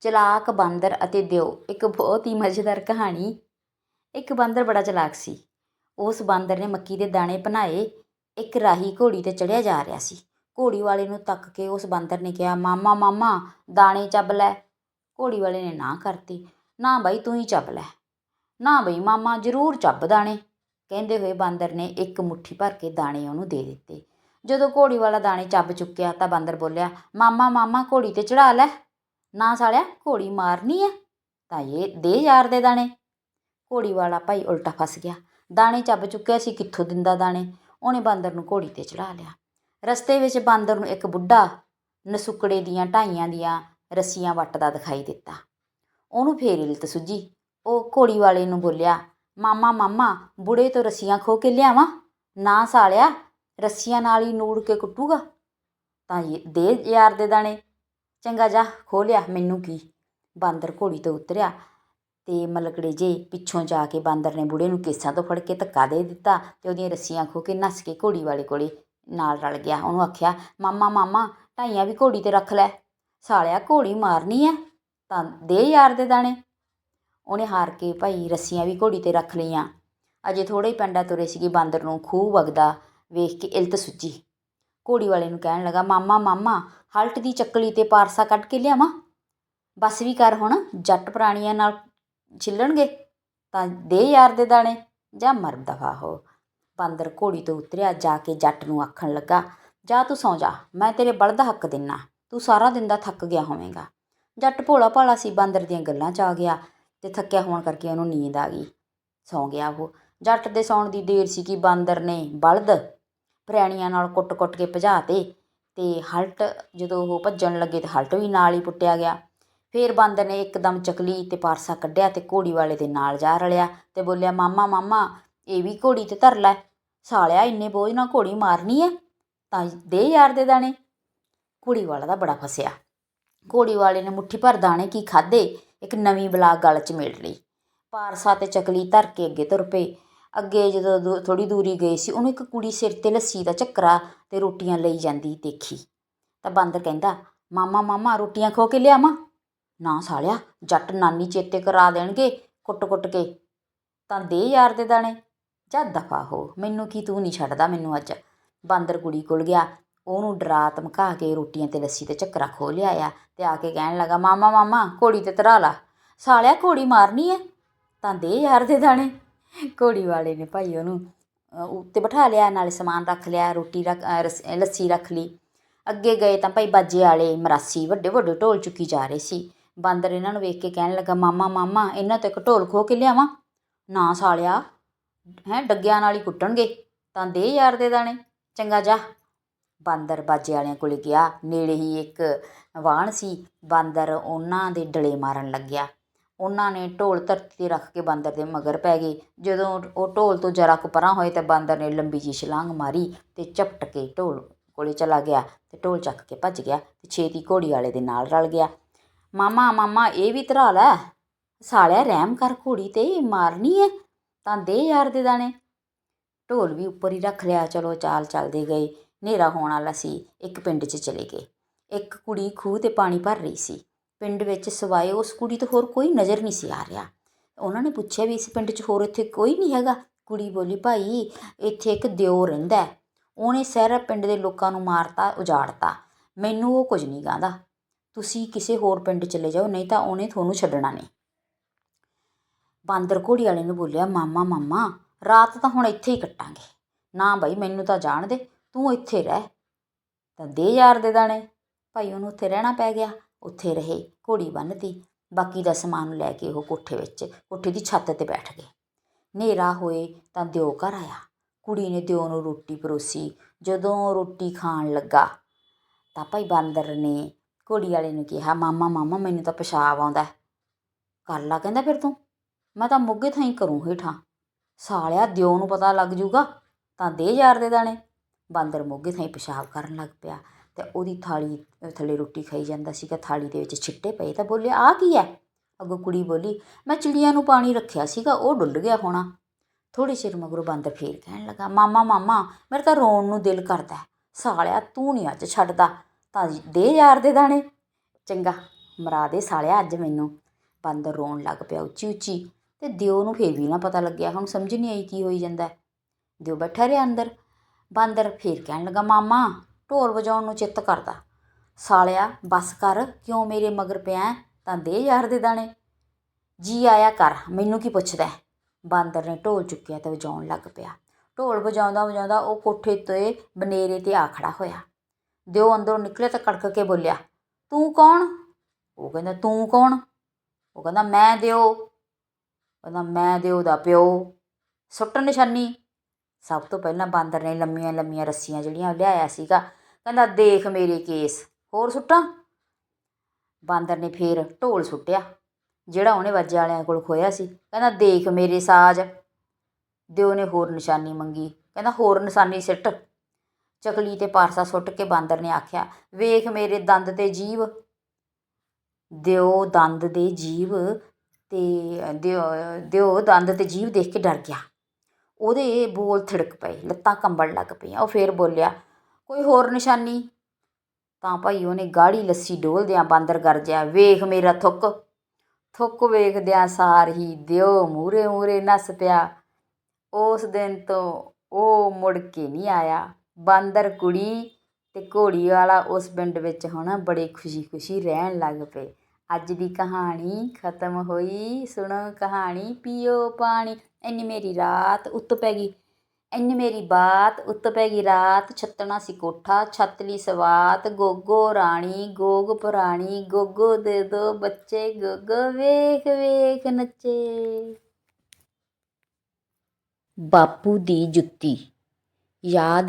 ਚਲਾਕ ਬਾਂਦਰ ਅਤੇ ਦਿਓ। ਇੱਕ ਬਹੁਤ ਹੀ ਮਜ਼ੇਦਾਰ ਕਹਾਣੀ। ਇੱਕ ਬਾਂਦਰ ਬੜਾ ਚਲਾਕ ਸੀ। ਉਸ ਬਾਂਦਰ ਨੇ ਮੱਕੀ ਦੇ ਦਾਣੇ ਬਣਾਏ। ਇੱਕ ਰਾਹੀ ਘੋੜੀ ਤੇ ਚੜਿਆ ਜਾ ਰਿਹਾ ਸੀ। ਘੋੜੀ ਵਾਲੇ ਨੂੰ ਤੱਕ ਕੇ ਉਸ ਬਾਂਦਰ ਨੇ ਕਿਹਾ, ਮਾਮਾ ਮਾਮਾ, ਦਾਣੇ ਚੱਬ ਲੈ। ਘੋੜੀ ਵਾਲੇ ਨੇ ਨਾ ਕਰਤੀ। ਨਾ ਬਈ, ਤੂੰ ਹੀ ਚੱਬ ਲੈ। ਨਾ ਬਈ, ਮਾਮਾ, ਜ਼ਰੂਰ ਚੱਬ ਦਾਣੇ। ਕਹਿੰਦੇ ਹੋਏ ਬਾਂਦਰ ਨੇ ਇੱਕ ਮੁੱਠੀ ਭਰ ਕੇ ਦਾਣੇ ਉਹਨੂੰ ਦੇ ਦਿੱਤੇ। ਜਦੋਂ ਘੋੜੀ ਵਾਲਾ ਦਾਣੇ ਚੱਬ ਚੁੱਕਿਆ ਤਾਂ ਬਾਂਦਰ ਬੋਲਿਆ, ਮਾਮਾ ਮਾਮਾ, ਘੋੜੀ ਤੇ ਚੜਾ ਲੈ। ਨਾ ਸਾਲਿਆ, ਘੋੜੀ ਮਾਰਨੀ ਹੈ ਤਾਂ ਇਹ ਦੇ ਯਾਰ ਦੇ ਦਾਣੇ। ਘੋੜੀ ਵਾਲਾ ਭਾਈ ਉਲਟਾ ਫਸ ਗਿਆ। ਦਾਣੇ ਚੱਬ ਚੁੱਕਿਆ ਸੀ, ਕਿੱਥੋਂ ਦਿੰਦਾ ਦਾਣੇ? ਉਹਨੇ ਬਾਂਦਰ ਨੂੰ ਘੋੜੀ ਤੇ ਚੜਾ ਲਿਆ। ਰਸਤੇ ਵਿੱਚ ਬਾਂਦਰ ਨੂੰ ਇੱਕ ਬੁੱਢਾ ਨਸੁਕੜੇ ਦੀਆਂ ਢਾਈਆਂ ਦੀਆਂ ਰੱਸੀਆਂ ਵੱਟਦਾ ਦਿਖਾਈ ਦਿੱਤਾ। ਉਹਨੂੰ ਫੇਰ ਇਲਤ ਸੁੱਜੀ। ਉਹ ਘੋੜੀ ਵਾਲੇ ਨੂੰ ਬੋਲਿਆ, ਮਾਮਾ ਮਾਮਾ, ਬੁੜੇ ਤੋਂ ਰੱਸੀਆਂ ਖੋ ਕੇ ਲਿਆਵਾਂ। ਨਾ ਸਾਲਿਆ, ਰੱਸੀਆਂ ਨਾਲ ਹੀ ਨੂੜ ਕੇ ਕੁੱਟੂਗਾ। ਤਾਂ ਇਹ ਦੇ ਯਾਰ ਦੇ ਦਾਣੇ। ਚੰਗਾ ਜਾ, ਖੋਹ ਲਿਆ ਮੈਨੂੰ ਕੀ? ਬਾਂਦਰ ਘੋੜੀ ਤੋਂ ਉਤਰਿਆ ਤੇ ਮਲਕੜੇ ਜੇ ਪਿੱਛੋਂ ਜਾ ਕੇ ਬਾਂਦਰ ਨੇ ਬੁੜੇ ਨੂੰ ਕੇਸਾਂ ਤੋਂ ਫੜ ਕੇ ਧੱਕਾ ਦੇ ਦਿੱਤਾ ਤੇ ਉਹਦੀਆਂ ਰੱਸੀਆਂ ਖੋ ਕੇ ਨੱਸ ਕੇ ਘੋੜੀ ਵਾਲੇ ਕੋਲੇ ਨਾਲ ਰਲ ਗਿਆ। ਉਹਨੂੰ ਆਖਿਆ, ਮਾਮਾ ਮਾਮਾ, ਢਾਈਆਂ ਵੀ ਘੋੜੀ ਤੇ ਰੱਖ ਲੈ। ਸਾਲਿਆ, ਘੋੜੀ ਮਾਰਨੀ ਐ? ਤਾਂ ਦੇ ਯਾਰ ਦੇ ਦਾਣੇ। ਉਹਨੇ ਹਾਰ ਕੇ, ਭਾਈ, ਰੱਸੀਆਂ ਵੀ ਘੋੜੀ ਤੇ ਰੱਖ ਲਈਆਂ। ਅਜੇ ਥੋੜੇ ਹੀ ਪਿੰਡਾਂ ਤੁਰੇ ਸੀਗੇ ਬਾਂਦਰ ਨੂੰ। ਖੂਹ ਵਗਦਾ ਵੇਖ ਕੇ ਇਲਤ ਸੁੱਜੀ। ਘੋੜੀ ਵਾਲੇ ਨੂੰ ਕਹਿਣ ਲੱਗਾ, ਮਾਮਾ ਮਾਮਾ, ਹਲਟ ਦੀ ਚੱਕਲੀ ਤੇ ਪਾਰਸਾ ਕੱਢ ਕੇ ਲਿਆਵਾਂ? ਬਸ ਵੀ ਕਰ ਹੁਣ, ਜੱਟ ਪ੍ਰਾਣੀਆਂ ਨਾਲ ਛਿੱਲਣਗੇ ਤਾਂ ਦੇ ਯਾਰ ਦੇ ਦਾਣੇ ਜਾਂ ਮਰ ਦਫਾ ਹੋ। ਬਾਂਦਰ ਘੋੜੀ ਤੋਂ ਉਤਰਿਆ, ਜਾ ਕੇ ਜੱਟ ਨੂੰ ਆਖਣ ਲੱਗਾ, ਜਾ ਤੂੰ ਸੌਂ ਜਾ, ਮੈਂ ਤੇਰੇ ਬਲਦ ਹੱਕ ਦਿੰਨਾ, ਤੂੰ ਸਾਰਾ ਦਿਨ ਦਾ ਥੱਕ ਗਿਆ ਹੋਵੇਂਗਾ। ਜੱਟ ਭੋਲਾ ਭਾਲਾ ਸੀ, ਬਾਂਦਰ ਦੀਆਂ ਗੱਲਾਂ 'ਚ ਆ ਗਿਆ ਤੇ ਥੱਕਿਆ ਹੋਣ ਕਰਕੇ ਉਹਨੂੰ ਨੀਂਦ ਆ ਗਈ, ਸੌਂ ਗਿਆ ਉਹ। ਜੱਟ ਦੇ ਸੌਣ ਦੀ ਦੇਰ ਸੀ ਕਿ ਬਾਂਦਰ ਨੇ ਬਲਦ ਪ੍ਰੈਣੀਆਂ ਨਾਲ ਕੁੱਟ-ਕੁੱਟ ਕੇ ਭਜਾ ਤੇ ਤੇ ਹਲਟ ਜਦੋਂ ਉਹ ਭੱਜਣ ਲੱਗੇ ਤੇ ਹਲਟ ਵੀ ਨਾਲ ਹੀ ਪੁੱਟਿਆ ਗਿਆ। ਫੇਰ ਬਾਂਦਰ ਨੇ ਇੱਕਦਮ ਚਕਲੀ ਤੇ ਪਾਰਸਾ ਕੱਢਿਆ ਤੇ ਘੋੜੀ ਵਾਲੇ ਦੇ ਨਾਲ ਜਾ ਰਲਿਆ ਤੇ ਬੋਲਿਆ, ਮਾਮਾ ਮਾਮਾ, ਇਹ ਵੀ ਘੋੜੀ ਤੇ ਧਰ ਲੈ। ਸਾਲਿਆ, ਇੰਨੇ ਬੋਝ ਨਾਲ ਘੋੜੀ ਮਾਰਨੀ ਐ? ਤਾਂ ਦੇ ਯਾਰ ਦੇ ਦਾਣੇ। ਘੋੜੀ ਵਾਲਾ ਦਾ ਬੜਾ ਫਸਿਆ। ਘੋੜੀ ਵਾਲੇ ਨੇ ਮੁੱਠੀ ਭਰ ਦਾਣੇ ਕੀ ਖਾਦੇ ਇੱਕ ਨਵੀਂ ਬਲਾ ਗਲ 'ਚ ਮੇੜ ਲਈ। ਪਾਰਸਾ ਤੇ ਚਕਲੀ ਧਰ ਕੇ ਅੱਗੇ ਤੁਰ ਪਏ। ਅੱਗੇ ਜਦੋਂ ਥੋੜੀ ਦੂਰੀ ਗਏ ਸੀ, ਉਹਨੂੰ ਇੱਕ ਕੁੜੀ ਸਿਰ ਤੇ ਲੱਸੀ ਦਾ ਚੱਕਰਾ ਅਤੇ ਰੋਟੀਆਂ ਲਈ ਜਾਂਦੀ ਦੇਖੀ। ਤਾਂ ਬਾਂਦਰ ਕਹਿੰਦਾ, ਮਾਮਾ ਮਾਮਾ, ਰੋਟੀਆਂ ਖੋ ਕੇ ਲਿਆਵਾਂ? ਨਾ ਸਾਲਿਆ, ਜੱਟ ਨਾਨੀ ਚੇਤੇ ਕਰਾ ਦੇਣਗੇ, ਕੁੱਟ-ਕੁੱਟ ਕੇ। ਤਾਂ ਦੇ ਯਾਰ ਦੇ ਦਾਣੇ। ਜਾ ਦਫਾ ਹੋ, ਮੈਨੂੰ ਕੀ ਤੂੰ ਨਹੀਂ ਛੱਡਦਾ ਮੈਨੂੰ ਅੱਜ? ਬਾਂਦਰ ਕੁੜੀ ਕੋਲ ਗਿਆ, ਉਹਨੂੰ ਡਰਾ ਧਮਕਾ ਕੇ ਰੋਟੀਆਂ ਤੇ ਲੱਸੀ ਤੇ ਚੱਕਰਾ ਖੋ ਲਿਆਇਆ ਤੇ ਆ ਕੇ ਕਹਿਣ ਲੱਗਾ, ਮਾਮਾ ਮਾਮਾ, ਘੋੜੀ ਤੇ ਤਰਾ ਲਾ। ਸਾਲਿਆ, ਘੋੜੀ ਮਾਰਨੀ ਐ? ਤਾਂ ਦੇ ਯਾਰ ਦੇ ਦਾਣੇ। ਘੋੜੀ ਵਾਲੇ ਨੇ ਭਾਈ ਉਹਨੂੰ ਉੱਤੇ ਬਿਠਾ ਲਿਆ, ਨਾਲੇ ਸਮਾਨ ਰੱਖ ਲਿਆ, ਰੋਟੀ ਰੱਖ ਰਸ- ਲੱਸੀ ਰੱਖ ਲਈ। ਅੱਗੇ ਗਏ ਤਾਂ ਭਾਈ ਬਾਜੇ ਵਾਲੇ ਮਰਾਸੀ ਵੱਡੇ ਵੱਡੇ ਢੋਲ ਚੁੱਕੀ ਜਾ ਰਹੇ ਸੀ। ਬਾਂਦਰ ਇਹਨਾਂ ਨੂੰ ਵੇਖ ਕੇ ਕਹਿਣ ਲੱਗਾ, ਮਾਮਾ ਮਾਮਾ, ਇਹਨਾਂ ਤੋਂ ਇੱਕ ਢੋਲ ਖੋ ਕੇ ਲਿਆਵਾਂ? ਨਾ ਸਾਲਿਆ, ਹੈ, ਡੱਗਿਆਂ ਨਾਲ ਹੀ ਕੁੱਟਣਗੇ ਤਾਂ ਦੇ ਯਾਰ ਦੇ ਦਾਣੇ, ਚੰਗਾ ਜਾ। ਬਾਂਦਰ ਬਾਜੇ ਵਾਲਿਆਂ ਕੋਲ ਗਿਆ, ਨੇੜੇ ਹੀ ਇੱਕ ਵਾਹਣ ਸੀ, ਬਾਂਦਰ ਉਹਨਾਂ ਦੇ ਡਲੇ ਮਾਰਨ ਲੱਗਿਆ। ਉਹਨਾਂ ਨੇ ਢੋਲ ਧਰਤੀ ਤੇ ਰੱਖ ਕੇ ਬਾਂਦਰ ਦੇ ਮਗਰ ਪੈ ਗਏ। ਜਦੋਂ ਉਹ ਢੋਲ ਤੋਂ ਜਰਾ ਕੁ ਪਰਾਂ ਹੋਏ ਤਾਂ ਬਾਂਦਰ ਨੇ ਲੰਬੀ ਜਿਹੀ ਛਲਾਂਗ ਮਾਰੀ ਅਤੇ ਝਪਟ ਕੇ ਢੋਲ ਕੋਲੇ ਚਲਾ ਗਿਆ ਅਤੇ ਢੋਲ ਚੱਕ ਕੇ ਭੱਜ ਗਿਆ ਅਤੇ ਛੇਤੀ ਘੋੜੀ ਵਾਲੇ ਦੇ ਨਾਲ ਰਲ ਗਿਆ। ਮਾਮਾ ਮਾਮਾ, ਇਹ ਵੀ ਧਰਾ ਲੈ ਸਾਲਿਆ, ਰਹਿਮ ਕਰ ਘੋੜੀ ਤੇ ਮਾਰਨੀ ਐ। ਤਾਂ ਦੇ ਯਾਰ ਦੇ ਦਾਣੇ ਢੋਲ ਵੀ ਉੱਪਰ ਹੀ ਰੱਖ ਲਿਆ। ਚਲੋ, ਚਾਲ ਚੱਲਦੇ ਗਏ। ਹਨੇਰਾ ਹੋਣ ਵਾਲਾ ਸੀ। ਇੱਕ ਪਿੰਡ 'ਚ ਚਲੇ ਗਏ। ਇੱਕ ਕੁੜੀ ਖੂਹ ਤੇ ਪਾਣੀ ਭਰ ਰਹੀ ਸੀ। ਪਿੰਡ ਵਿੱਚ ਸਵਾਏ, ਉਸ ਕੁੜੀ ਤੋਂ ਹੋਰ ਕੋਈ ਨਜ਼ਰ ਨਹੀਂ ਸੀ ਆ ਰਿਹਾ। ਉਹਨਾਂ ਨੇ ਪੁੱਛਿਆ ਵੀ ਇਸ ਪਿੰਡ 'ਚ ਹੋਰ ਇੱਥੇ ਕੋਈ ਨਹੀਂ ਹੈਗਾ? ਕੁੜੀ ਬੋਲੀ, ਭਾਈ, ਇੱਥੇ ਇੱਕ ਦਿਓ ਰਹਿੰਦਾ ਉਹਨੇ ਸਾਰਾ ਪਿੰਡ ਦੇ ਲੋਕਾਂ ਨੂੰ ਮਾਰਤਾ, ਉਜਾੜਤਾ। ਮੈਨੂੰ ਉਹ ਕੁਝ ਨਹੀਂ ਕਹਿੰਦਾ ਤੁਸੀਂ ਕਿਸੇ ਹੋਰ ਪਿੰਡ ਚਲੇ ਜਾਓ, ਨਹੀਂ ਤਾਂ ਉਹਨੇ ਤੁਹਾਨੂੰ ਛੱਡਣਾ ਨਹੀਂ। ਬਾਂਦਰ ਘੋੜੀ ਵਾਲੇ ਨੂੰ ਬੋਲਿਆ, ਮਾਮਾ ਮਾਮਾ, ਰਾਤ ਤਾਂ ਹੁਣ ਇੱਥੇ ਹੀ ਕੱਟਾਂਗੇ। ਨਾ ਭਾਈ ਮੈਨੂੰ ਤਾਂ ਜਾਣ ਦੇ, ਤੂੰ ਇੱਥੇ ਰਹਿ। ਤਾਂ ਦੇ ਯਾਰ ਦੇ ਦਾਣੇ। ਭਾਈ, ਉਹਨੂੰ ਉੱਥੇ ਰਹਿਣਾ ਪੈ ਗਿਆ। ਉੱਥੇ ਰਹੇ, ਘੋੜੀ ਬੰਨ੍ਹਤੀ ਬਾਕੀ ਦਾ ਸਮਾਨ ਲੈ ਕੇ ਉਹ ਕੋਠੇ ਵਿੱਚ, ਕੋਠੇ ਦੀ ਛੱਤ ਤੇ ਬੈਠ ਗਏ। ਹਨੇਰਾ ਹੋਏ ਤਾਂ ਦਿਓ ਘਰ ਆਇਆ। ਕੁੜੀ ਨੇ ਦਿਓ ਨੂੰ ਰੋਟੀ ਪਰੋਸੀ। ਜਦੋਂ ਰੋਟੀ ਖਾਣ ਲੱਗਾ ਤਾਂ ਭਾਈ ਬਾਂਦਰ ਨੇ ਘੋੜੀ ਵਾਲੇ ਨੂੰ ਕਿਹਾ, ਮਾਮਾ ਮਾਮਾ, ਮੈਨੂੰ ਤਾਂ ਪਿਸ਼ਾਬ ਆਉਂਦਾ ਹੈ। ਕਰ ਲਾ, ਕਹਿੰਦਾ ਫਿਰ ਤੂੰ। ਮੈਂ ਤਾਂ ਮੁੱਗੇ ਥਾਈ ਕਰੂੰ ਹੇਠਾਂ। ਸਾਲਿਆ, ਦਿਓ ਨੂੰ ਪਤਾ ਲੱਗ ਜੂਗਾ ਤਾਂ ਦੇ ਯਾਰ ਦੇ ਦਾਣੇ। ਬਾਂਦਰ ਮੋਗੇ ਥਾਈ ਪਿਸ਼ਾਬ ਕਰਨ ਲੱਗ ਪਿਆ। ਤੇ ਉਹਦੀ ਥਾਲੀ ਥੱਲੇ ਰੋਟੀ ਖਾਈ ਜਾਂਦਾ ਸੀਗਾ, ਥਾਲੀ ਦੇ ਵਿੱਚ ਛਿੱਟੇ ਪਏ ਤਾਂ ਬੋਲਿਆ, ਆਹ ਕੀ ਹੈ? ਅੱਗੋਂ ਕੁੜੀ ਬੋਲੀ, ਮੈਂ ਚਿੜੀਆਂ ਨੂੰ ਪਾਣੀ ਰੱਖਿਆ ਸੀਗਾ, ਉਹ ਡੁੱਲ ਗਿਆ ਹੋਣਾ। ਥੋੜੀ ਚਿਰ ਮਗਰੋਂ ਬਾਂਦਰ ਫੇਰ ਕਹਿਣ ਲੱਗਾ, ਮਾਮਾ ਮਾਮਾ, ਮੇਰੇ ਤਾਂ ਰੋਣ ਨੂੰ ਦਿਲ ਕਰਦਾ ਸਾਲਿਆ, ਤੂੰ ਨਹੀਂ ਅੱਜ ਛੱਡਦਾ, ਤਾਂ ਦੇ ਯਾਰ ਦੇ ਦਾਣੇ। ਚੰਗਾ, ਮਰਾ ਦੇ ਸਾਲਿਆ ਅੱਜ ਮੈਨੂੰ। ਬਾਂਦਰ ਰੋਣ ਲੱਗ ਪਿਆ ਉੱਚੀ ਉੱਚੀ ਤੇ ਦਿਓ ਨੂੰ ਫੇਰ ਵੀ ਨਾ ਪਤਾ ਲੱਗਿਆ, ਹੁਣ ਸਮਝ ਨਹੀਂ ਆਈ ਕੀ ਹੋਈ ਜਾਂਦਾ ਦਿਓ ਬੈਠਾ ਰਿਹਾ ਅੰਦਰ। ਬਾਂਦਰ ਫੇਰ ਕਹਿਣ ਲੱਗਾ, ਮਾਮਾ ਢੋਲ ਵਜਾਉਣ ਨੂੰ ਚਿੱਤ ਕਰਦਾ। ਸਾਲਿਆ, ਬਸ ਕਰ, ਕਿਉਂ ਮੇਰੇ ਮਗਰ ਪਿਆ ਤਾਂ ਦੇ ਯਾਰ ਦੇ ਦਾਣੇ। ਜੀ ਆਇਆ ਕਰ, ਮੈਨੂੰ ਕੀ ਪੁੱਛਦਾ ਬਾਂਦਰ ਨੇ ਢੋਲ ਚੁੱਕਿਆ ਤੇ ਵਜਾਉਣ ਲੱਗ ਪਿਆ। ਢੋਲ ਵਜਾਉਂਦਾ ਵਜਾਉਂਦਾ ਉਹ ਕੋਠੇ ਤੇ ਬਨੇਰੇ ਤੇ ਆ ਖੜਾ ਹੋਇਆ। ਦਿਓ ਅੰਦਰੋਂ ਨਿਕਲਿਆ ਤਾਂ ਕੜਕ ਕੇ ਬੋਲਿਆ, ਤੂੰ ਕੌਣ? ਉਹ ਕਹਿੰਦਾ, ਤੂੰ ਕੌਣ? ਉਹ ਕਹਿੰਦਾ, ਮੈਂ ਦਿਓ। ਕਹਿੰਦਾ, ਮੈਂ ਦਿਓ ਦਾ ਪਿਓ। ਸੁੱਟ ਨਿਸ਼ਾਨੀ। ਸਭ ਤੋਂ ਪਹਿਲਾਂ ਬਾਂਦਰ ਨੇ ਲੰਮੀਆਂ ਲੰਮੀਆਂ ਰੱਸੀਆਂ ਜਿਹੜੀਆਂ ਲਿਆਇਆ ਸੀਗਾ। ਕਹਿੰਦਾ, ਦੇਖ ਮੇਰੇ ਕੇਸ, ਹੋਰ ਸੁੱਟਾਂ? ਬਾਂਦਰ ਨੇ ਫੇਰ ਢੋਲ ਸੁੱਟਿਆ, ਜਿਹੜਾ ਉਹਨੇ ਵਾਜੇ ਵਾਲਿਆਂ ਕੋਲ ਖੋਇਆ ਸੀ। ਕਹਿੰਦਾ, ਦੇਖ ਮੇਰੇ ਸਾਜ਼। ਦਿਓ ਨੇ ਹੋਰ ਨਿਸ਼ਾਨੀ ਮੰਗੀ। ਕਹਿੰਦਾ, ਹੋਰ ਨਿਸ਼ਾਨੀ ਸਿੱਟ। ਚਕਲੀ ਤੇ ਪਾਰਸਾ ਸੁੱਟ ਕੇ ਬਾਂਦਰ ਨੇ ਆਖਿਆ, ਵੇਖ ਮੇਰੇ ਦੰਦ ਤੇ ਜੀਵ। ਦਿਓ ਦੰਦ ਦੇ ਜੀਵ ਤੇ ਦਿਓ ਦਿਓ ਦੰਦ ਤੇ ਜੀਵ ਦੇਖ ਕੇ ਡਰ ਗਿਆ। ਉਹਦੇ ਬੋਲ ਥਿੜਕ ਪਏ, ਲੱਤਾਂ ਕੰਬਣ ਲੱਗ ਪਈਆਂ। ਉਹ ਫੇਰ ਬੋਲਿਆ ਕੋਈ ਹੋਰ ਨਿਸ਼ਾਨੀ? ਤਾਂ ਭਾਈ ਉਹਨੇ ਗਾੜੀ ਲੱਸੀ ਡੋਲਦਿਆਂ ਬਾਂਦਰ ਗਰਜਿਆ, ਵੇਖ ਮੇਰਾ ਥੁੱਕ। ਥੁੱਕ ਵੇਖਦਿਆਂ ਸਾਰ ਹੀ ਦਿਓ ਮੂਰੇ ਮੂਰੇ ਨੱਸ ਪਿਆ। ਉਸ ਦਿਨ ਤੋਂ ਉਹ ਮੁੜ ਕੇ ਨਹੀਂ ਆਇਆ। ਬਾਂਦਰ ਕੁੜੀ ਤੇ ਘੋੜੀ ਵਾਲਾ ਉਸ ਪਿੰਡ ਵਿੱਚ ਹੁਣ ਬੜੇ ਖੁਸ਼ੀ-ਖੁਸ਼ੀ ਰਹਿਣ ਲੱਗ ਪਏ। ਅੱਜ ਦੀ ਕਹਾਣੀ ਖਤਮ ਹੋਈ। ਸੁਣੋ ਕਹਾਣੀ, ਪੀਓ ਪਾਣੀ। ਇੰਨੀ ਮੇਰੀ ਰਾਤ ਉੱਤ ਪੈ ਗਈ। ਇੰਨੀ ਮੇਰੀ ਬਾਤ, ਉੱਤ ਪੈ ਗਈ ਰਾਤ, ਛੱਤਣਾ ਸੀ ਕੋਠਾ ਛੱਤਲੀ ਸਵਾਤ, ਗੋਗੋ ਰਾਣੀ, ਗੋਗ ਪੁਰਾਣੀ, ਗੋਗੋ ਦੇ ਦੋ ਬੱਚੇ, ਗੋਗੋ ਵੇਖ ਵੇਖ ਨੱਚੇ। ਬਾਪੂ ਦੀ ਜੁੱਤੀ, ਯਾਦ